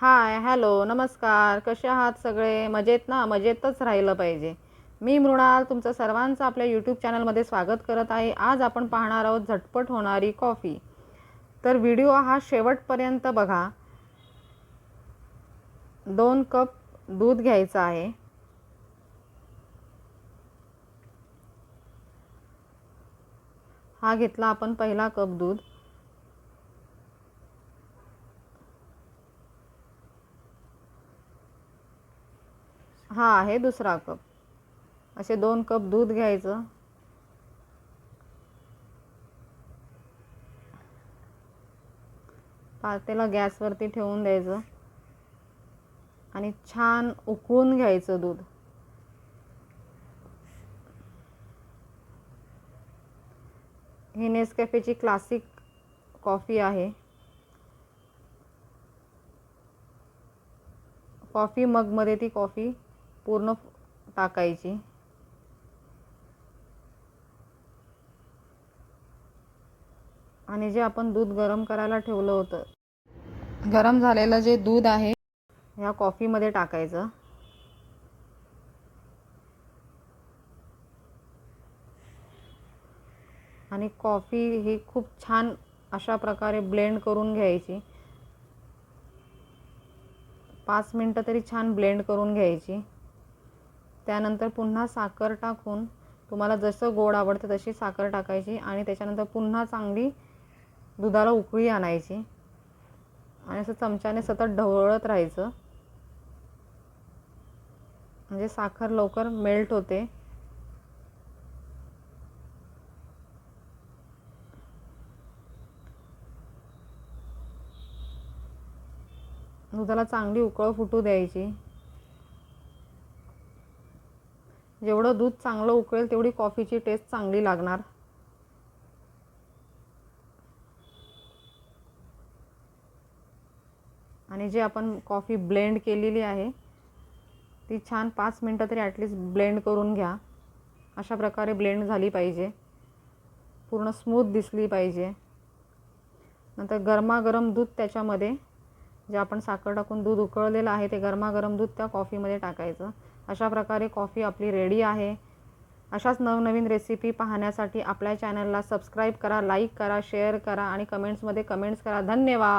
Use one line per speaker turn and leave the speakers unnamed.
Hi hello नमस्कार. कसे आहात सगळे? मजेत ना? मजेतच राहिलं पाहिजे. मी मृणाल तुमचं सर्वांचं आपल्या यूट्यूब चॅनलमध्ये स्वागत करत आहे. आज आपण पाहणार आहोत झटपट होणारी कॉफी. तर व्हिडिओ हा शेवटपर्यंत बघा. दोन कप दूध घ्यायचं आहे. हा घेतला आपण पहिला कप दूध. हा आहे दुसरा कप. असे दोन कप दूध घ्यायचं. पातेला गॅसवरती ठेवून द्यायचं. आणि छान उकळून घ्यायचं दूध. ही नेसकॅफेची क्लासिक कॉफी आहे. कॉफी मगमध्ये ती कॉफी पूर्ण टाकायची. आणि जे आपण दूध गरम करायला ठेवलं होतं गरम झालेलं जे दूध आहे ह्या कॉफीमध्ये टाकायचं. आणि कॉफी ही खूप छान अशा प्रकारे ब्लेंड करून घ्यायची. पाच मिनटं तरी छान ब्लेंड करून घ्यायची. त्यानंतर पुन्हा साखर टाकून तुम्हाला जसं गोड आवडतं तशी साखर टाकायची आणि त्याच्यानंतर पुन्हा चांगली दुधाला उकळी आणायची. आणि असं चमच्याने सतत ढवळत राहायचं. म्हणजे साखर लवकर मेल्ट होते. दुधाला चांगली उकळ फुटू द्यायची. जेवढं दूध चांगलं उकळेल तेवढी कॉफीची टेस्ट चांगली लागणार. आणि जे आपण कॉफी ब्लेंड केलेली आहे ती छान पाच मिनटं तरी ॲटलिस्ट ब्लेंड करून घ्या. अशा प्रकारे ब्लेंड झाली पाहिजे. पूर्ण स्मूथ दिसली पाहिजे. नंतर गरमागरम दूध त्याच्यामध्ये जे आपण साखर टाकून दूध उकळलेलं आहे ते गरमागरम दूध त्या कॉफीमध्ये टाकायचं. अशा प्रकारे कॉफी आपली रेडी आहे. अशाच नवनवीन रेसिपी पाहण्यासाठी आपल्या चॅनलला सबस्क्राईब करा लाईक करा शेअर करा आणि कमेंट्समध्ये कमेंट्स करा. धन्यवाद!